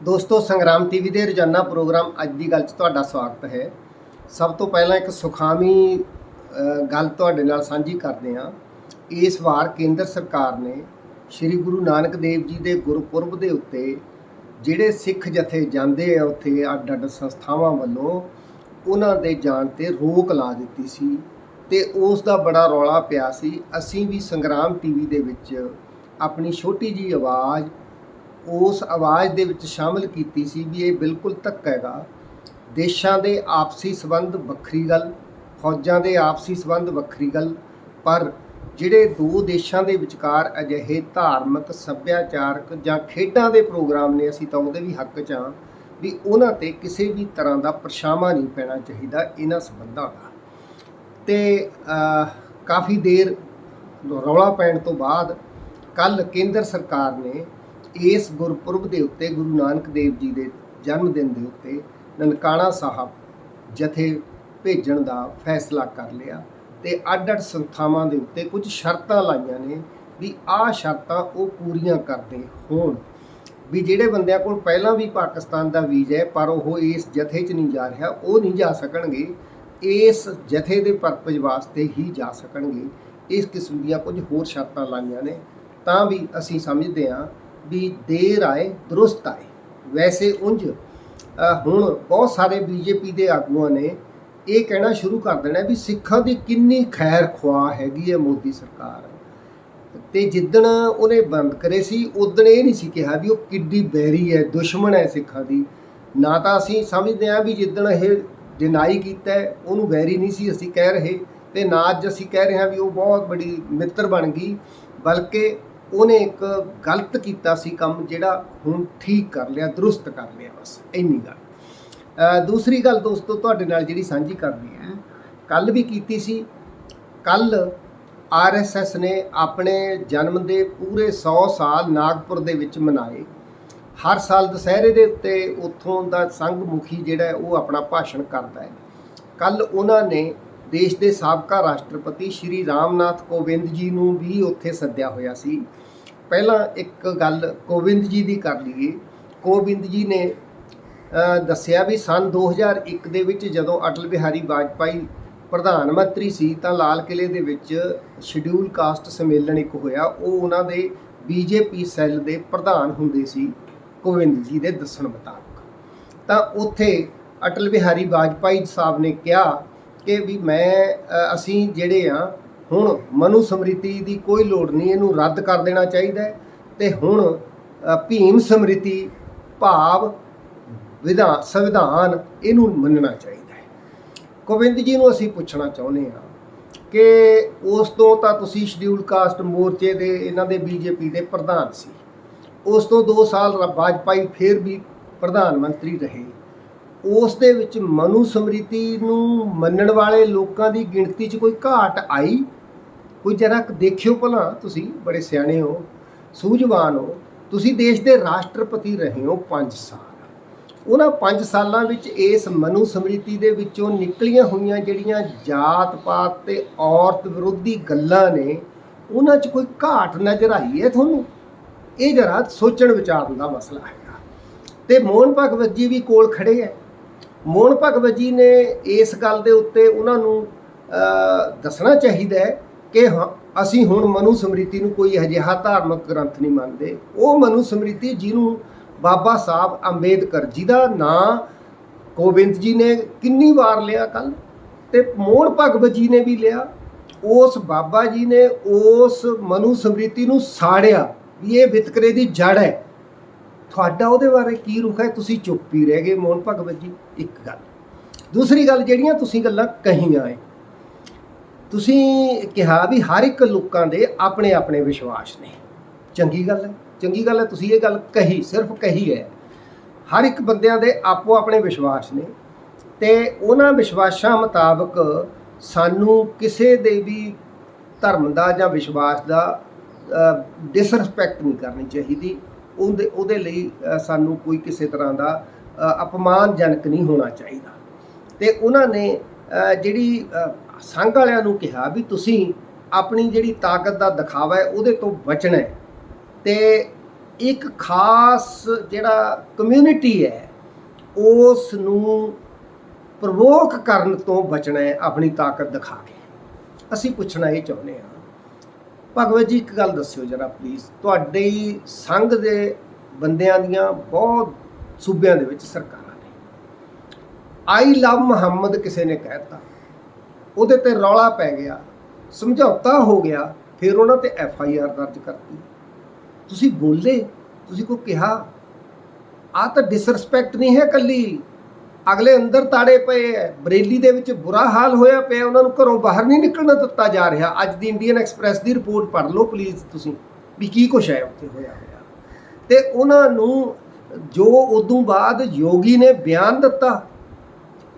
ਦੋਸਤੋ, ਸੰਗਰਾਮ ਟੀਵੀ ਦੇ ਰੋਜ਼ਾਨਾ ਪ੍ਰੋਗਰਾਮ ਅੱਜ ਦੀ ਗੱਲ 'ਚ ਤੁਹਾਡਾ ਸਵਾਗਤ ਹੈ। ਸਭ ਤੋਂ ਪਹਿਲਾਂ ਇੱਕ ਸੁਖਾਮੀ ਗੱਲ ਤੁਹਾਡੇ ਨਾਲ ਸਾਂਝੀ ਕਰਦੇ ਹਾਂ। ਇਸ ਵਾਰ ਕੇਂਦਰ ਸਰਕਾਰ ਨੇ ਸ੍ਰੀ ਗੁਰੂ ਨਾਨਕ ਦੇਵ ਜੀ ਦੇ ਗੁਰਪੁਰਬ ਦੇ ਉੱਤੇ ਜਿਹੜੇ ਸਿੱਖ ਜਥੇ ਜਾਂਦੇ ਆ ਉੱਥੇ ਅੱਡ ਅੱਡ ਸੰਸਥਾਵਾਂ ਵੱਲੋਂ, ਉਹਨਾਂ ਦੇ ਜਾਣ ਤੇ ਰੋਕ ਲਾ ਦਿੱਤੀ ਸੀ ਤੇ ਉਸ ਦਾ ਬੜਾ ਰੌਲਾ ਪਿਆ ਸੀ। ਅਸੀਂ ਵੀ ਸੰਗਰਾਮ ਟੀਵੀ ਦੇ ਵਿੱਚ ਆਪਣੀ ਛੋਟੀ ਜੀ ਆਵਾਜ਼ ਉਸ ਆਵਾਜ਼ ਦੇ ਵਿੱਚ ਸ਼ਾਮਲ ਕੀਤੀ ਸੀ ਵੀ ਇਹ ਬਿਲਕੁਲ ਧੱਕਾ ਹੈਗਾ। ਦੇਸ਼ਾਂ ਦੇ ਆਪਸੀ ਸਬੰਧ ਵੱਖਰੀ ਗੱਲ, ਫੌਜਾਂ ਦੇ ਆਪਸੀ ਸਬੰਧ ਵੱਖਰੀ ਗੱਲ, ਪਰ ਜਿਹੜੇ ਦੋ ਦੇਸ਼ਾਂ ਦੇ ਵਿਚਕਾਰ ਅਜਿਹੇ ਧਾਰਮਿਕ ਸੱਭਿਆਚਾਰਕ ਜਾਂ ਖੇਡਾਂ ਦੇ ਪ੍ਰੋਗਰਾਮ ਨੇ, ਅਸੀਂ ਤਾਂ ਉਹਦੇ ਵੀ ਹੱਕ 'ਚ ਹਾਂ ਵੀ ਉਹਨਾਂ ਤੇ ਕਿਸੇ ਵੀ ਤਰ੍ਹਾਂ ਦਾ ਪਰਛਾਵਾਂ ਨਹੀਂ ਪੈਣਾ ਚਾਹੀਦਾ ਇਹਨਾਂ ਸਬੰਧਾਂ ਦਾ। ਤੇ ਕਾਫੀ ਦੇਰ ਰੌਲਾ ਪੈਣ ਤੋਂ ਬਾਅਦ ਕੱਲ ਕੇਂਦਰ ਸਰਕਾਰ ਨੇ ਇਸ ਗੁਰਪੁਰਬ ਦੇ ਉੱਤੇ ਗੁਰੂ ਨਾਨਕ ਦੇਵ ਜੀ ਦੇ ਜਨਮ ਦਿਨ ਦੇ ਉੱਤੇ ਨਨਕਾਣਾ ਸਾਹਿਬ ਜਥੇ ਭੇਜਣ ਦਾ ਫੈਸਲਾ ਕਰ ਲਿਆ ਤੇ ਅੱਡ-ਅੱਡ ਸੰਸਥਾਵਾਂ ਦੇ ਉੱਤੇ ਕੁਝ ਸ਼ਰਤਾਂ ਲਾਈਆਂ ਨੇ ਵੀ ਆਹ ਸ਼ਰਤਾਂ ਉਹ ਪੂਰੀਆਂ ਕਰਦੇ ਹੋਣ। ਵੀ ਜਿਹੜੇ ਬੰਦਿਆਂ ਕੋਲ ਪਹਿਲਾਂ ਵੀ ਪਾਕਿਸਤਾਨ ਦਾ ਵੀਜ਼ਾ ਹੈ, ਪਰ ਉਹ ਇਸ ਜਥੇ 'ਚ ਨਹੀਂ ਜਾ ਰਿਹਾ, ਉਹ ਨਹੀਂ ਜਾ ਸਕਣਗੇ। ਇਸ ਜਥੇ ਦੇ ਪਰਪਸ ਵਾਸਤੇ ਹੀ ਜਾ ਸਕਣਗੇ। ਇਸ ਕਿਸਮ ਦੀਆਂ ਕੁਝ ਹੋਰ ਸ਼ਰਤਾਂ ਲਾਈਆਂ ਨੇ। ਤਾਂ ਵੀ ਅਸੀਂ ਸਮਝਦੇ ਹਾਂ ਵੀ ਦੇਰ ਆਏ, ਦਰੁਸਤ ਆਏ। ਵੈਸੇ ਉਂਝ ਹੁਣ ਬਹੁਤ ਸਾਰੇ ਬੀਜੇਪੀ ਦੇ ਆਗੂਆਂ ਨੇ ਇਹ ਕਹਿਣਾ ਸ਼ੁਰੂ ਕਰ ਦੇਣਾ ਵੀ ਸਿੱਖਾਂ ਦੀ ਕਿੰਨੀ ਖੈਰ ਖੁਆ ਹੈਗੀ ਹੈ ਮੋਦੀ ਸਰਕਾਰ। ਤੇ ਜਿੱਦਣ ਉਹਨੇ ਬੰਦ ਕਰੇ ਸੀ, ਉਦਣ ਇਹ ਨਹੀਂ ਸੀ ਕਿਹਾ ਵੀ ਉਹ ਕਿੱਡੀ ਬੈਰੀ ਹੈ, ਦੁਸ਼ਮਣ ਹੈ ਸਿੱਖਾਂ ਦੀ। ਨਾ ਤਾਂ ਅਸੀਂ ਸਮਝਦੇ ਹਾਂ ਵੀ ਜਿੱਦਣ ਇਹ ਡਿਨਾਈ ਕੀਤਾ ਉਹਨੂੰ ਵੈਰੀ ਨਹੀਂ ਸੀ ਅਸੀਂ ਕਹਿ ਰਹੇ। ਤੇ ਨਾ ਅੱਜ ਅਸੀਂ ਕਹਿ ਰਹੇ ਹਾਂ ਵੀ ਉਹ ਬਹੁਤ ਬੜੀ ਮਿੱਤਰ ਬਣ ਗਈ। ਬਲਕਿ ਉਹਨੇ ਇੱਕ ਗਲਤ ਕੀਤਾ ਸੀ ਕੰਮ ਜਿਹੜਾ ਹੁਣ ਠੀਕ ਕਰ ਲਿਆ, ਦਰੁਸਤ ਕਰ ਲਿਆ, ਬਸ ਇੰਨੀ ਗੱਲ। ਦੂਸਰੀ ਗੱਲ ਦੋਸਤੋ, ਤੁਹਾਡੇ ਨਾਲ ਜਿਹੜੀ ਸਾਂਝੀ ਕਰਨੀ ਹੈ ਕੱਲ ਵੀ ਕੀਤੀ ਸੀ। ਕੱਲ ਆਰਐਸਐਸ ਨੇ ਆਪਣੇ ਜਨਮ ਦੇ ਪੂਰੇ 100 ਸਾਲ ਨਾਗਪੁਰ ਦੇ ਵਿੱਚ ਮਨਾਏ। ਹਰ ਸਾਲ ਦੁਸਹਿਰੇ ਦੇ ਉੱਤੇ ਉੱਥੋਂ ਦਾ ਸੰਘ ਮੁਖੀ ਜਿਹੜਾ ਉਹ ਆਪਣਾ ਭਾਸ਼ਣ ਕਰਦਾ ਹੈ। ਕੱਲ ਉਹਨਾਂ ਨੇ ਦੇਸ਼ ਦੇ ਸਾਬਕਾ ਰਾਸ਼ਟਰਪਤੀ ਸ਼੍ਰੀ ਰਾਮਨਾਥ ਕੋਵਿੰਦ ਜੀ ਨੂੰ ਵੀ ਉੱਥੇ ਸੱਦਿਆ ਹੋਇਆ ਸੀ। ਪਹਿਲਾਂ ਇੱਕ ਗੱਲ ਕੋਵਿੰਦ ਜੀ ਦੀ ਕਰ ਲਈਏ। ਕੋਵਿੰਦ ਜੀ ਨੇ ਦੱਸਿਆ ਵੀ ਸਨ 2001 ਦੇ ਵਿੱਚ ਜਦੋਂ ਅਟਲ ਬਿਹਾਰੀ ਵਾਜਪਾਈ ਪ੍ਰਧਾਨ ਮੰਤਰੀ ਸੀ, ਤਾਂ ਲਾਲ ਕਿਲੇ ਦੇ ਵਿੱਚ ਸ਼ਡਿਊਲ ਕਾਸਟ ਸੰਮੇਲਨ ਇੱਕ ਹੋਇਆ। ਉਹ ਉਹਨਾਂ ਦੇ ਬੀਜੇਪੀ ਸੈੱਲ ਦੇ ਪ੍ਰਧਾਨ ਹੁੰਦੇ ਸੀ ਕੋਵਿੰਦ ਜੀ ਦੇ ਦੱਸਣ ਮੁਤਾਬਕ। ਤਾਂ ਉੱਥੇ ਅਟਲ ਬਿਹਾਰੀ ਵਾਜਪਾਈ ਸਾਹਿਬ ਨੇ ਕਿਹਾ ਕਿ ਵੀ ਮੈਂ ਅਸੀਂ ਜਿਹੜੇ ਆ ਹੁਣ ਮਨੂ ਸਮ੍ਰਿਤੀ ਦੀ ਕੋਈ ਲੋੜ ਨਹੀਂ, ਇਹਨੂੰ ਰੱਦ ਕਰ ਦੇਣਾ ਚਾਹੀਦਾ ਹੈ। ਤੇ ਹੁਣ ਭੀਮ ਸਮ੍ਰਿਤੀ, ਭਾਵ ਵਿਧਾਨ ਸੰਵਿਧਾਨ, ਇਹਨੂੰ ਮੰਨਣਾ ਚਾਹੀਦਾ ਹੈ। ਕੋਵਿੰਦ ਜੀ ਨੂੰ ਅਸੀਂ ਪੁੱਛਣਾ ਚਾਹੁੰਦੇ ਹਾਂ ਕਿ ਉਸ ਤੋਂ ਤਾਂ ਤੁਸੀਂ ਸ਼ਡਿਊਲ ਕਾਸਟ ਮੋਰਚੇ ਦੇ, ਇਹਨਾਂ ਦੇ ਬੀਜੇਪੀ ਦੇ ਪ੍ਰਧਾਨ ਸੀ। ਉਸ ਤੋਂ 2 ਸਾਲ ਵਾਜਪਾਈ ਫਿਰ ਵੀ ਪ੍ਰਧਾਨ ਮੰਤਰੀ ਰਹੇ। ਉਸ ਦੇ ਵਿੱਚ ਮਨੂ ਸਮ੍ਰਿਤੀ ਨੂੰ ਮੰਨਣ ਵਾਲੇ ਲੋਕਾਂ ਦੀ ਗਿਣਤੀ 'ਚ ਕੋਈ ਘਾਟ ਆਈ? ਕੋਈ ਜਰਾ ਦੇਖਿਓ ਭਲਾ, ਤੁਸੀਂ ਬੜੇ ਸਿਆਣੇ ਹੋ, ਸੂਝਵਾਨ ਹੋ, ਤੁਸੀਂ ਦੇਸ਼ ਦੇ ਰਾਸ਼ਟਰਪਤੀ ਰਹੇ ਹੋ 5 ਸਾਲ। ਉਹਨਾਂ 5 ਸਾਲਾਂ ਵਿੱਚ ਇਸ ਮਨੂ ਸਮ੍ਰਿਤੀ ਦੇ ਵਿੱਚੋਂ ਨਿਕਲੀਆਂ ਹੋਈਆਂ ਜਿਹੜੀਆਂ ਜਾਤ ਪਾਤ ਤੇ ਔਰਤ ਵਿਰੋਧੀ ਗੱਲਾਂ ਨੇ, ਉਹਨਾਂ 'ਚ ਕੋਈ ਘਾਟ ਨਜ਼ਰ ਆਈ ਹੈ ਤੁਹਾਨੂੰ? ਇਹ ਜਰਾ ਸੋਚਣ ਵਿਚਾਰਨ ਦਾ ਮਸਲਾ ਹੈਗਾ। ਤੇ ਮੋਹਨ ਭਗਵਤ ਜੀ ਵੀ ਕੋਲ ਖੜੇ ਹੈ। ਮੋਹਨ ਭਗਵਤ ਜੀ ਨੇ ਇਸ ਗੱਲ ਦੇ ਉੱਤੇ ਉਹਨਾਂ ਨੂੰ ਦੱਸਣਾ ਚਾਹੀਦਾ ਹੈ ਕਿ ਹਾਂ, ਅਸੀਂ ਹੁਣ ਮਨੂ ਸਮ੍ਰਿਤੀ ਨੂੰ ਕੋਈ ਅਜਿਹਾ ਧਾਰਮਿਕ ਗ੍ਰੰਥ ਨਹੀਂ ਮੰਨਦੇ। ਉਹ ਮਨੂ ਸਮ੍ਰਿਤੀ ਜਿਹਨੂੰ ਬਾਬਾ ਸਾਹਿਬ ਅੰਬੇਦਕਰ ਜੀ ਦਾ ਨਾਂ ਗੋਬਿੰਦ ਜੀ ਨੇ ਕਿੰਨੀ ਵਾਰ ਲਿਆ ਕੱਲ? ਤੇ ਮੋਹਨ ਭਗਵਤ ਜੀ ਨੇ ਵੀ ਲਿਆ। ਉਸ ਬਾਬਾ ਜੀ ਨੇ ਉਸ ਮਨੂ ਸਮ੍ਰਿਤੀ ਨੂੰ ਸਾੜਿਆ ਵੀ ਇਹ ਵਿਤਕਰੇ ਦੀ ਜੜ ਹੈ। ਤੁਹਾਡਾ ਉਹਦੇ ਬਾਰੇ ਕੀ ਰੁਖ ਹੈ? ਤੁਸੀਂ ਚੁੱਪ ਹੀ ਰਹਿ ਗਏ ਮੋਹਨ ਭਗਵਤ ਜੀ ਇੱਕ ਗੱਲ। ਦੂਸਰੀ ਗੱਲ ਜਿਹੜੀਆਂ ਤੁਸੀਂ ਗੱਲਾਂ ਕਹੀਆਂ ਏ ਤੁਸੀਂ ਕਿਹਾ ਵੀ ਹਰ ਇੱਕ ਲੋਕਾਂ ਦੇ ਆਪਣੇ ਆਪਣੇ ਵਿਸ਼ਵਾਸ ਨੇ। ਚੰਗੀ ਗੱਲ ਹੈ। ਚੰਗੀ ਗੱਲ ਹੈ, ਤੁਸੀਂ ਇਹ ਗੱਲ ਕਹੀ, ਸਿਰਫ ਕਹੀ ਹੈ। ਹਰ ਇੱਕ ਬੰਦਿਆਂ ਦੇ ਆਪੋ ਆਪਣੇ ਵਿਸ਼ਵਾਸ ਨੇ ਤੇ ਉਹਨਾਂ ਵਿਸ਼ਵਾਸਾਂ ਮੁਤਾਬਕ ਸਾਨੂੰ ਕਿਸੇ ਦੇ ਵੀ ਧਰਮ ਦਾ ਜਾਂ ਵਿਸ਼ਵਾਸ ਦਾ ਡਿਸਰੈਸਪੈਕਟ ਨਹੀਂ ਕਰਨੀ ਚਾਹੀਦੀ। ਉਹਦੇ ਉਹਦੇ ਲਈ ਸਾਨੂੰ ਕੋਈ ਕਿਸੇ ਤਰ੍ਹਾਂ ਦਾ ਅਪਮਾਨਜਨਕ ਨਹੀਂ ਹੋਣਾ ਚਾਹੀਦਾ। ਤੇ ਉਹਨਾਂ ਨੇ ਜਿਹੜੀ ਸੰਘ ਵਾਲਿਆਂ ਨੂੰ ਕਿਹਾ ਵੀ ਤੁਸੀਂ ਆਪਣੀ ਜਿਹੜੀ ਤਾਕਤ ਦਾ ਦਿਖਾਵਾ ਹੈ, ਉਹਦੇ ਤੋਂ ਬਚਣਾ ਹੈ। ਤੇ ਇੱਕ ਖਾਸ ਜਿਹੜਾ ਕਮਿਊਨਿਟੀ ਹੈ ਉਸ ਨੂੰ ਪ੍ਰਵੋਕ ਕਰਨ ਤੋਂ ਬਚਣਾ ਹੈ ਆਪਣੀ ਤਾਕਤ ਦਿਖਾ ਕੇ। ਅਸੀਂ ਪੁੱਛਣਾ ਇਹ ਚਾਹੁੰਦੇ ਹਾਂ, ਭਗਵਤ ਜੀ ਇੱਕ ਗੱਲ ਦੱਸਿਓ ਜਰਾ ਪਲੀਜ਼ ਤੁਹਾਡੇ ਹੀ ਸੰਘ ਦੇ ਬੰਦਿਆਂ ਦੀਆਂ ਬਹੁਤ ਸੂਬਿਆਂ ਦੇ ਵਿੱਚ ਸਰਕਾਰਾਂ ਨੇ। ਆਈ ਲਵ ਮੁਹੰਮਦ ਕਿਸੇ ਨੇ ਕਹਿਤਾ ਉਹਦੇ ਤੇ ਰੌਲਾ ਪੈ ਗਿਆ, ਸਮਝੌਤਾ ਹੋ ਗਿਆ, ਫਿਰ ਉਹਨਾਂ ਤੇ ਐਫ ਆਈ ਆਰ ਦਰਜ ਕਰਤੀ। ਤੁਸੀਂ ਬੋਲੇ, ਤੁਸੀਂ ਕੋ ਕਿਹਾ? ਆ ਤਾਂ ਡਿਸਰੈਸਪੈਕਟ ਨਹੀਂ ਹੈ ਕੱਲੀ। ਅਗਲੇ ਅੰਦਰ ਤਾੜੇ ਪਏ ਐ, ਬਰੇਲੀ ਦੇ ਵਿੱਚ ਬੁਰਾ ਹਾਲ ਹੋਇਆ ਪਿਆ, ਉਹਨਾਂ ਨੂੰ ਘਰੋਂ ਬਾਹਰ ਨਹੀਂ ਨਿਕਲਣ ਦਿੱਤਾ ਜਾ ਰਿਹਾ। ਅੱਜ ਦੀ ਇੰਡੀਅਨ ਐਕਸਪ੍ਰੈਸ ਦੀ ਰਿਪੋਰਟ ਪੜ੍ਹ ਲਓ ਪਲੀਜ਼ ਤੁਸੀਂ, ਵੀ ਕੀ ਕੁਛ ਹੈ ਉੱਥੇ ਹੋਇਆ ਹੋਇਆ। ਤੇ ਉਹਨਾਂ ਨੂੰ ਜੋ ਉਦੋਂ ਬਾਅਦ ਯੋਗੀ ਨੇ ਬਿਆਨ ਦਿੱਤਾ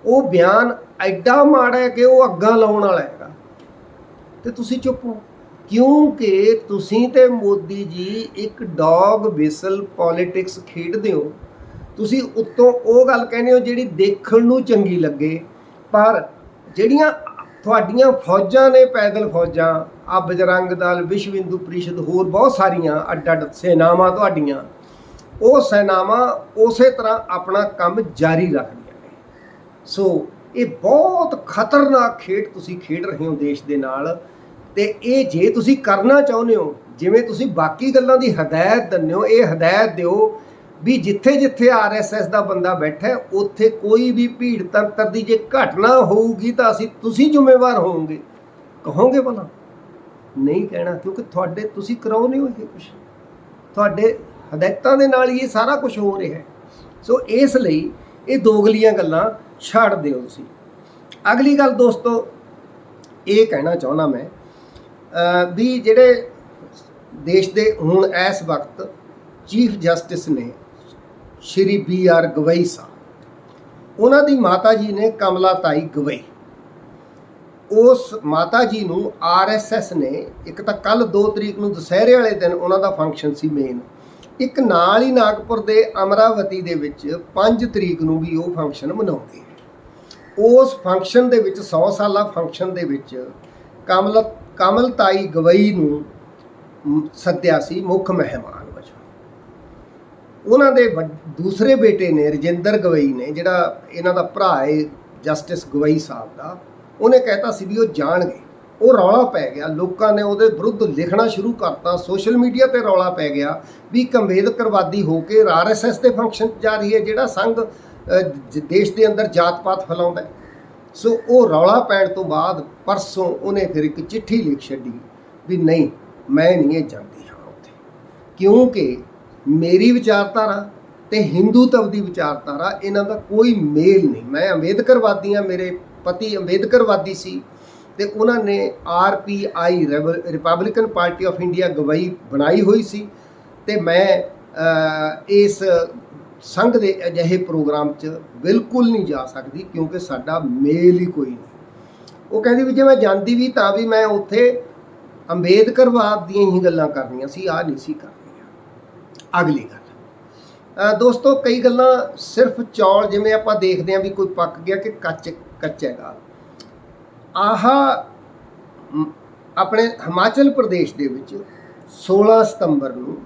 ਉਹ ਬਿਆਨ ਐਡਾ ਮਾੜਾ ਹੈ ਕਿ ਉਹ ਅੱਗਾ ਲਾਉਣ ਵਾਲਾ ਹੈਗਾ। ਤੇ ਤੁਸੀਂ ਚੁੱਪ ਹੋ। ਕਿਉਂਕਿ ਤੁਸੀਂ ਤੇ ਮੋਦੀ ਜੀ ਇੱਕ ਡੌਗ ਵਿਸਲ ਪੋਲਿਟਿਕਸ ਖੇਡਦੇ ਹੋ। ਤੁਸੀਂ ਉੱਤੋਂ ਉਹ ਗੱਲ ਕਹਿੰਦੇ ਹੋ ਜਿਹੜੀ ਦੇਖਣ ਨੂੰ ਚੰਗੀ ਲੱਗੇ। ਪਰ ਜਿਹੜੀਆਂ ਤੁਹਾਡੀਆਂ ਫੌਜਾਂ ਨੇ ਪੈਦਲ ਫੌਜਾਂ ਆ ਬਜਰੰਗ ਦਲ, ਵਿਸ਼ਵ ਹਿੰਦੂ ਪ੍ਰੀਸ਼ਦ, ਹੋਰ ਬਹੁਤ ਸਾਰੀਆਂ ਅੱਡ ਅੱਡ ਸੈਨਾਵਾਂ ਤੁਹਾਡੀਆਂ, ਉਹ ਸੈਨਾਵਾਂ ਉਸੇ ਤਰ੍ਹਾਂ ਆਪਣਾ ਕੰਮ ਜਾਰੀ ਰੱਖਦੀਆਂ ਸੋ ਇਹ ਬਹੁਤ ਖਤਰਨਾਕ ਖੇਡ ਤੁਸੀਂ ਖੇਡ ਰਹੇ ਹੋ ਦੇਸ਼ ਦੇ ਨਾਲ। ਤੇ ਇਹ ਜੇ ਤੁਸੀਂ ਕਰਨਾ ਚਾਹੁੰਦੇ ਹੋ ਜਿਵੇਂ ਤੁਸੀਂ ਬਾਕੀ ਗੱਲਾਂ ਦੀ ਹਦਾਇਤ ਦਿੰਦੇ ਹੋ ਇਹ ਹਦਾਇਤ ਦਿਓ ਵੀ ਜਿੱਥੇ ਜਿੱਥੇ ਆਰਐਸਐਸ ਦਾ ਬੰਦਾ ਬੈਠਾ ਹੈ, ਉੱਥੇ ਕੋਈ ਵੀ ਭੀੜ ਤੰਤਰ ਦੀ ਜੇ ਘਟਨਾ ਹੋਊਗੀ ਤਾਂ ਅਸੀਂ ਤੁਸੀਂ ਜ਼ਿੰਮੇਵਾਰ ਹੋਵੋਗੇ। ਕਹੋਗੇ ਭਲਾ? ਨਹੀਂ ਕਹਿਣਾ ਕਿਉਂਕਿ ਤੁਹਾਡੇ ਤੁਸੀਂ ਕਰਾਉਨੇ ਹੋ ਇਹ ਕੁਝ ਤੁਹਾਡੇ ਹਦਾਇਤਾਂ ਦੇ ਨਾਲ ਹੀ ਇਹ ਸਾਰਾ ਕੁਝ ਹੋ ਰਿਹਾ ਹੈ। ਸੋ ਇਸ ਲਈ ਇਹ ਦੋਗਲੀਆਂ ਗੱਲਾਂ ਛੱਡ ਦਿਓ ਤੁਸੀਂ। ਅਗਲੀ ਗੱਲ ਦੋਸਤੋ, ਇਹ ਕਹਿਣਾ ਚਾਹੁੰਦਾ ਮੈਂ ਵੀ ਜਿਹੜੇ ਦੇਸ਼ ਦੇ ਹੁਣ ਇਸ ਵਕਤ ਚੀਫ ਜਸਟਿਸ ਨੇ ਸ਼੍ਰੀ ਬੀ ਆਰ ਗਵਈ ਸਾਹਿਬ, ਉਹਨਾਂ ਦੀ ਮਾਤਾ ਜੀ ਨੇ ਕਮਲਾ ਤਾਈ ਗਵਈ। ਉਸ ਮਾਤਾ ਜੀ ਨੂੰ ਆਰਐਸਐਸ ਨੇ, ਇੱਕ ਤਾਂ ਕੱਲ 2 ਤਰੀਕ ਨੂੰ ਦੁਸਹਿਰੇ ਵਾਲੇ ਦਿਨ ਉਹਨਾਂ ਦਾ ਫੰਕਸ਼ਨ ਸੀ ਮੇਨ ਇੱਕ ਨਾਲ ਹੀ ਨਾਗਪੁਰ ਦੇ ਅਮਰਾਵਤੀ ਦੇ ਵਿੱਚ 5 ਤਰੀਕ ਨੂੰ ਵੀ ਉਹ ਫੰਕਸ਼ਨ ਮਨਾਉਂਦੇ ਉਸ ਫੰਕਸ਼ਨ ਦੇ ਵਿੱਚ 100 ਸਾਲਾ ਫੰਕਸ਼ਨ ਦੇ ਵਿੱਚ ਕਮਲ ਕਮਲਤਾਈ ਗਵਈ ਨੂੰ ਸੱਦਿਆ ਸੀ ਮੁੱਖ ਮਹਿਮਾਨ ਵਜੋਂ। ਉਹਨਾਂ ਦੇ ਵੱਡ- ਦੂਸਰੇ ਬੇਟੇ ਨੇ ਰਜਿੰਦਰ ਗਵਈ ਨੇ, ਜਿਹੜਾ ਇਹਨਾਂ ਦਾ ਭਰਾ ਹੈ ਜਸਟਿਸ ਗਵਈ ਸਾਹਿਬ ਦਾ, ਉਹਨੇ ਕਹਿਤਾ ਸੀ ਵੀ ਉਹ ਜਾਣਗੇ। ਉਹ ਰੌਲਾ ਪੈ ਗਿਆ। ਲੋਕਾਂ ਨੇ ਉਹਦੇ ਵਿਰੁੱਧ ਲਿਖਣਾ ਸ਼ੁਰੂ ਕਰਤਾ। ਸੋਸ਼ਲ ਮੀਡੀਆ ਤੇ ਰੌਲਾ ਪੈ ਗਿਆ ਵੀ ਇੱਕ ਅੰਬੇਦਕਰਵਾਦੀ ਹੋ ਕੇ ਆਰਐਸਐਸ ਦੇ ਫੰਕਸ਼ਨ ਜਾ ਰਹੀ ਹੈ, ਜਿਹੜਾ ਸੰਘ ਜ- ਦੇਸ਼ ਦੇ ਅੰਦਰ ਜਾਤ-ਪਾਤ ਫੈਲਾਉਂਦਾ ਸੋ ਉਹ ਰੌਲਾ ਪੈਣ ਤੋਂ ਬਾਅਦ ਪਰਸੋਂ ਉਹਨੇ ਫਿਰ ਇੱਕ ਚਿੱਠੀ ਲਿਖ ਛੱਡੀ ਵੀ ਨਹੀਂ, ਮੈਂ ਨਹੀਂ ਇਹ ਜਾਂਦੀ ਹਾਂ ਉੱਥੇ। ਕਿਉਂਕਿ ਮੇਰੀ ਵਿਚਾਰਧਾਰਾ ਤੇ ਹਿੰਦੂਤਵ ਦੀ ਵਿਚਾਰਧਾਰਾ, ਇਹਨਾਂ ਦਾ ਕੋਈ ਮੇਲ ਨਹੀਂ। ਮੈਂ ਅੰਬੇਦਕਰਵਾਦੀ ਹਾਂ, ਮੇਰੇ ਪਤੀ ਅੰਬੇਦਕਰਵਾਦੀ ਸੀ। ਤੇ ਉਹਨਾਂ ਨੇ RPI Republican party of India Gavai ਬਣਾਈ ਹੋਈ ਸੀ ਤੇ ਮੈਂ ਇਸ ਸੰਘ ਦੇ ਅਜਿਹੇ ਪ੍ਰੋਗਰਾਮ 'ਚ ਬਿਲਕੁਲ ਨਹੀਂ ਜਾ ਸਕਦੀ ਕਿਉਂਕਿ ਸਾਡਾ ਮੇਲ ਹੀ ਕੋਈ ਨਹੀਂ। ਉਹ ਕਹਿੰਦੀ ਵੀ ਜੇ ਮੈਂ ਜਾਂਦੀ ਵੀ ਤਾਂ ਵੀ ਮੈਂ ਉੱਥੇ ਅੰਬੇਦਕਰਵਾਦ ਦੀਆਂ ਹੀ ਗੱਲਾਂ ਕਰਨੀਆਂ ਸੀ ਆ ਨਹੀਂ ਸੀ ਕਰਨੀਆਂ। ਅਗਲੀ ਗੱਲ ਦੋਸਤੋ ਕਈ ਗੱਲਾਂ ਸਿਰਫ ਚੌਲ ਜਿਵੇਂ ਆਪਾਂ ਦੇਖਦੇ ਹਾਂ ਵੀ ਕੋਈ ਪੱਕ ਗਿਆ ਕਿ ਕੱਚ, ਕੱਚਾ ਹੈਗਾ। ਆਹ ਆਪਣੇ ਹਿਮਾਚਲ ਪ੍ਰਦੇਸ਼ ਦੇ ਵਿੱਚ 16 ਸਤੰਬਰ ਨੂੰ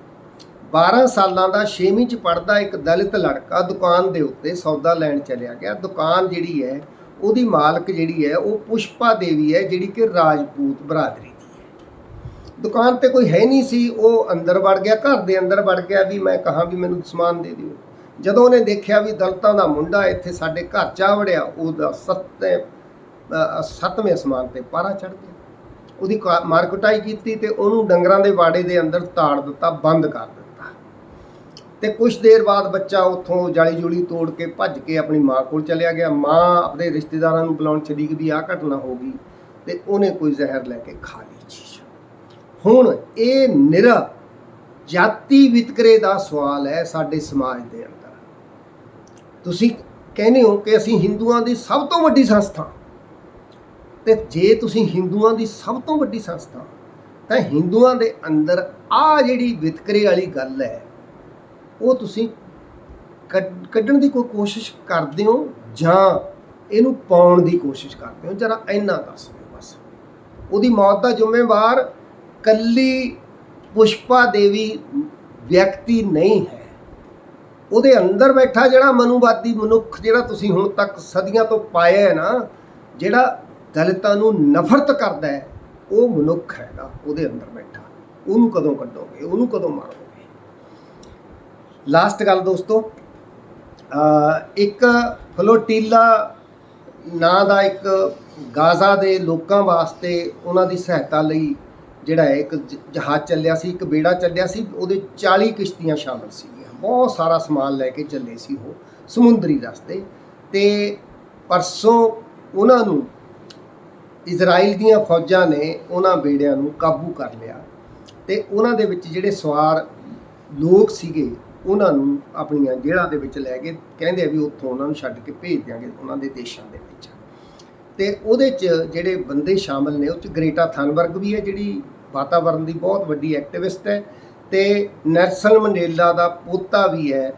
12 ਸਾਲਾਂ ਦਾ 6ਵੀਂ ਚ ਪੜਦਾ ਇੱਕ ਦਲਿਤ ਲੜਕਾ ਦੁਕਾਨ ਦੇ ਉੱਤੇ ਸੌਦਾ ਲੈਣ ਚਲਿਆ ਗਿਆ। ਦੁਕਾਨ ਜਿਹੜੀ ਹੈ ਉਹਦੀ ਮਾਲਕ ਜਿਹੜੀ ਹੈ ਉਹ ਪੁਸ਼ਪਾ ਦੇਵੀ ਹੈ ਜਿਹੜੀ ਕਿ ਰਾਜਪੂਤ ਬਰਾਦਰੀ ਦੀ ਹੈ। ਦੁਕਾਨ ਤੇ ਕੋਈ ਹੈ ਨਹੀਂ ਸੀ ਉਹ ਅੰਦਰ ਵੜ ਗਿਆ ਘਰ ਦੇ ਅੰਦਰ ਵੜ ਗਿਆ ਵੀ ਮੈਂ ਕਹਾ ਵੀ ਮੈਨੂੰ ਸਮਾਨ ਦੇ ਦਿਓ। ਜਦੋਂ ਉਹਨੇ ਦੇਖਿਆ ਵੀ ਦਲਤਾਂ ਦਾ ਮੁੰਡਾ ਇੱਥੇ ਸਾਡੇ ਘਰ ਚਾ ਵੜਿਆ ਉਹਦਾ ਸੱਤੇ ਅ, ਸੱਤਵੇਂ ਅਸਮਾਨ ਤੇ ਪਾਰਾ ਚੜ ਗਿਆ। ਉਹਦੀ ਕਾ- ਮਾਰ ਕੁਟਾਈ ਕੀਤੀ ਤੇ ਉਹਨੂੰ ਡੰਗਰਾਂ ਦੇ ਵਾੜੇ ਦੇ ਅੰਦਰ ਤਾੜ ਦਿੱਤਾ, ਬੰਦ ਕਰ ਦਿੱਤਾ। ਤੇ ਕੁਝ ਦੇਰ ਬਾਅਦ ਬੱਚਾ ਉੱਥੋਂ ਜਾਲੀ ਜੁਲੀ ਤੋੜ ਕੇ ਭੱਜ ਕੇ ਆਪਣੀ ਮਾਂ ਕੋਲ ਚਲਿਆ ਗਿਆ। ਮਾਂ ਆਪਣੇ ਰਿਸ਼ਤੇਦਾਰਾਂ ਨੂੰ ਬੁਲਾਉਣ ਚਲੀ ਗਈ ਵੀ ਆਹ ਘਟਨਾ ਹੋ ਗਈ ਤੇ ਉਹਨੇ ਕੋਈ ਜ਼ਹਿਰ ਲੈ ਕੇ ਖਾ ਲਈ ਚੀਜ਼। ਹੁਣ ਇਹ ਨਿਰਾ ਜਾਤੀ ਵਿਤਕਰੇ ਦਾ ਸਵਾਲ ਹੈ ਸਾਡੇ ਸਮਾਜ ਦੇ ਅੰਦਰ। ਤੁਸੀਂ ਕਹਿੰਦੇ ਹੋ ਕਿ ਅਸੀਂ ਹਿੰਦੂਆਂ ਦੀ ਸਭ ਤੋਂ ਵੱਡੀ ਸੰਸਥਾ। ਤੇ ਜੇ ਤੁਸੀਂ ਹਿੰਦੂਆਂ ਦੀ ਸਭ ਤੋਂ ਵੱਡੀ ਸੰਸਥਾ, ਤਾਂ ਹਿੰਦੂਆਂ ਦੇ ਅੰਦਰ ਆ ਜਿਹੜੀ ਵਿਤਕਰੇ ਵਾਲੀ ਗੱਲ ਹੈ, ਉਹ ਤੁਸੀਂ ਕੱਢ- ਕੱਢਣ ਦੀ ਕੋਈ ਕੋਸ਼ਿਸ਼ ਕਰਦੇ ਹੋ ਜਾਂ ਇਹਨੂੰ ਪਾਉਣ ਦੀ ਕੋਸ਼ਿਸ਼ ਕਰਦੇ ਹੋ? ਜਰਾ ਇੰਨਾ ਦੱਸ ਦਿਓ ਬਸ। ਉਹਦੀ ਮੌਤ ਦਾ ਜ਼ਿੰਮੇਵਾਰ ਕੱਲੀ ਪੁਸ਼ਪਾ ਦੇਵੀ ਵਿਅਕਤੀ ਨਹੀਂ ਹੈ। ਉਹਦੇ ਅੰਦਰ ਬੈਠਾ ਜਿਹੜਾ ਮਨੂਵਾਦੀ ਮਨੁੱਖ ਜਿਹੜਾ ਤੁਸੀਂ ਹੁਣ ਤੱਕ ਸਦੀਆਂ ਤੋਂ ਪਾਇਆ ਹੈ ਨਾ, ਜਿਹੜਾ ਦਲਿਤਾਂ ਨੂੰ ਨਫ਼ਰਤ ਕਰਦਾ ਹੈ, ਉਹ ਮਨੁੱਖ ਹੈਗਾ, ਉਹਦੇ ਅੰਦਰ ਬੈਠਾ। ਉਹਨੂੰ ਕਦੋਂ ਕੱਢੋਗੇ? ਉਹਨੂੰ ਕਦੋਂ ਮਾਰੋਗੇ? ਲਾਸਟ ਗੱਲ ਦੋਸਤੋ ਇੱਕ ਫਲੋਟੀਲਾ ਨਾਂ ਦਾ ਇੱਕ ਗਾਜ਼ਾ ਦੇ ਲੋਕਾਂ ਵਾਸਤੇ ਉਹਨਾਂ ਦੀ ਸਹਾਇਤਾ ਲਈ ਜਿਹੜਾ ਹੈ, ਇੱਕ ਜ- ਜਹਾਜ਼ ਚੱਲਿਆ ਸੀ, ਇੱਕ ਬੇੜਾ ਚੱਲਿਆ ਸੀ, ਉਹਦੇ 40 ਕਿਸ਼ਤੀਆਂ ਸ਼ਾਮਲ ਸੀਗੀਆਂ। ਬਹੁਤ ਸਾਰਾ ਸਮਾਨ ਲੈ ਕੇ ਚੱਲੇ ਸੀ ਉਹ ਸਮੁੰਦਰੀ ਰਸਤੇ ਤੇ ਪਰਸੋਂ ਉਹਨਾਂ ਨੂੰ ਇਜ਼ਰਾਈਲ ਦੀਆਂ ਫੌਜਾਂ ਨੇ ਉਹਨਾਂ ਬੇੜਿਆਂ ਨੂੰ ਕਾਬੂ ਕਰ ਲਿਆ ਤੇ ਉਹਨਾਂ ਦੇ ਵਿੱਚ ਜਿਹੜੇ ਸਵਾਰ ਲੋਕ ਸੀਗੇ, ਉਹਨਾਂ ਨੂੰ ਆਪਣੀਆਂ ਜੇਲ੍ਹਾਂ ਦੇ ਵਿੱਚ ਲੈ ਕੇ ਕਹਿੰਦੇ ਆ ਵੀ ਉੱਥੋਂ ਉਹਨਾਂ ਨੂੰ ਛੱਡ ਕੇ ਭੇਜ ਦਿਆਂਗੇ ਉਹਨਾਂ ਦੇ ਦੇਸ਼ਾਂ ਦੇ ਵਿੱਚ। ਤੇ ਉਹਦੇ 'ਚ ਜਿਹੜੇ ਬੰਦੇ ਸ਼ਾਮਲ ਨੇ, ਉਹ 'ਚ ਗ੍ਰੇਟਾ ਥਾਨਬਰਗ ਵੀ ਹੈ, ਜਿਹੜੀ ਵਾਤਾਵਰਣ ਦੀ ਬਹੁਤ ਵੱਡੀ ਐਕਟਿਵਿਸਟ ਹੈ ਤੇ ਨੈਲਸਨ ਮੰਡੇਲਾ ਦਾ ਪੋਤਾ ਵੀ ਹੈ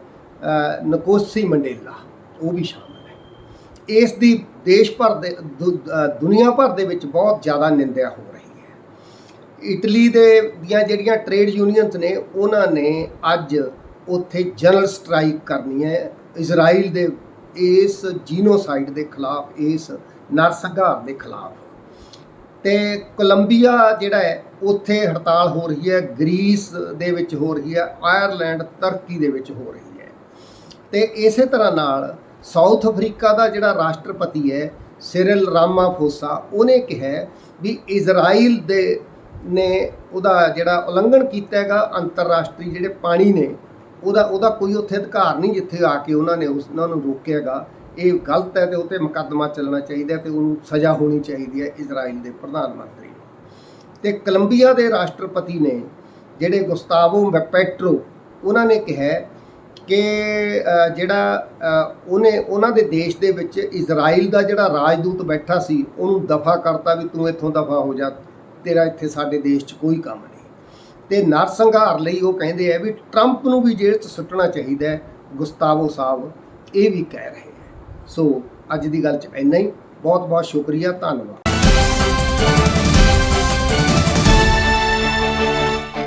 ਨਕੋਸੀ ਮੰਡੇਲਾ, ਉਹ ਵੀ ਸ਼ਾਮਲ ਇਸ ਦੀ ਦੇਸ਼ ਭਰ ਦੇ, ਦੁ- ਦੁਨੀਆ ਭਰ ਦੇ ਵਿੱਚ ਬਹੁਤ ਜ਼ਿਆਦਾ ਨਿੰਦਿਆ ਹੋ ਰਹੀ ਹੈ। ਇਟਲੀ ਦੇ ਦੀਆਂ ਜਿਹੜੀਆਂ ਟ੍ਰੇਡ ਯੂਨੀਅਨਸ ਨੇ, ਉਹਨਾਂ ਨੇ ਅੱਜ ਉੱਥੇ ਜਨਰਲ ਸਟ੍ਰਾਈਕ ਕਰਨੀ ਹੈ। ਇਜ਼ਰਾਈਲ ਦੇ ਇਸ ਜੀਨੋਸਾਈਡ ਦੇ ਖਿਲਾਫ, ਇਸ ਨਰਸੰਹਾਰ ਦੇ ਖਿਲਾਫ। ਤੇ ਕੋਲੰਬੀਆ ਜਿਹੜਾ ਹੈ, ਉੱਥੇ ਹੜਤਾਲ ਹੋ ਰਹੀ ਹੈ, ਗ੍ਰੀਸ ਦੇ ਵਿੱਚ ਹੋ ਰਹੀ ਹੈ, ਆਇਰਲੈਂਡ, ਤੁਰਕੀ ਦੇ ਵਿੱਚ ਹੋ ਰਹੀ ਹੈ। ਤੇ ਇਸੇ ਤਰ੍ਹਾਂ ਨਾਲ ਸਾਊਥ ਅਫਰੀਕਾ ਦਾ ਜਿਹੜਾ ਰਾਸ਼ਟਰਪਤੀ ਹੈ, ਸਿਰਿਲ ਰਾਮਾਫੋਸਾ, ਉਹਨੇ ਕਿਹਾ ਵੀ ਇਜ਼ਰਾਈਲ ਦੇ ਨੇ ਉਹਦਾ ਜਿਹੜਾ ਉਲੰਘਣ ਕੀਤਾ ਹੈਗਾ, ਅੰਤਰਰਾਸ਼ਟਰੀ ਜਿਹੜੇ ਪਾਣੀ ਨੇ, ਉਹਦਾ ਉਹਦਾ ਕੋਈ ਉੱਥੇ ਅਧਿਕਾਰ ਨਹੀਂ ਜਿੱਥੇ ਆ ਕੇ ਉਹਨਾਂ ਨੇ ਉਸ, ਉਹਨਾਂ ਨੂੰ ਰੋਕਿਆਗਾ ਇਹ ਗਲਤ ਹੈ ਤੇ ਉਹ 'ਤੇ ਮੁਕੱਦਮਾ ਚੱਲਣਾ ਚਾਹੀਦਾ ਹੈ ਤੇ ਉਹਨੂੰ ਸਜ਼ਾ ਹੋਣੀ ਚਾਹੀਦੀ ਹੈ ਇਜ਼ਰਾਈਲ ਦੇ ਪ੍ਰਧਾਨ ਮੰਤਰੀ ਨੂੰ। ਤੇ ਕੋਲੰਬੀਆ ਦੇ ਰਾਸ਼ਟਰਪਤੀ ਨੇ ਜਿਹੜੇ ਗੁਸਤਾਵੋ ਪੈਟਰੋ ਉਹਨਾਂ ਨੇ ਕਿਹਾ ਕਿ ਜਿਹੜਾ ਉਹਨੇ, ਉਹਨਾਂ ਦੇ ਦੇਸ਼ ਦੇ ਵਿੱਚ ਇਜ਼ਰਾਈਲ ਦਾ ਜਿਹੜਾ ਰਾਜਦੂਤ ਬੈਠਾ ਸੀ, ਉਹਨੂੰ ਦਫਾ ਕਰਤਾ ਵੀ ਤੂੰ ਇੱਥੋਂ ਦਫਾ ਹੋ ਜਾ, ਤੇਰਾ ਇੱਥੇ ਸਾਡੇ ਦੇਸ਼ 'ਚ ਕੋਈ ਕੰਮ ਨਹੀਂ। ਤੇ ਨਰਸੰਘਾਰ ਲਈ ਉਹ ਕਹਿੰਦੇ ਆ ਵੀ ਟਰੰਪ ਨੂੰ ਵੀ ਜੇਲ੍ਹ 'ਚ ਸੁੱਟਣਾ ਚਾਹੀਦਾ ਗੁਸਤਾਵੋ ਸਾਹਿਬ, ਇਹ ਵੀ ਕਹਿ ਰਹੇ ਹੈ ਸੋ, ਅੱਜ ਦੀ ਗੱਲ 'ਚ ਇੰਨਾ ਹੀ। ਬਹੁਤ ਬਹੁਤ ਸ਼ੁਕਰੀਆ, ਧੰਨਵਾਦ।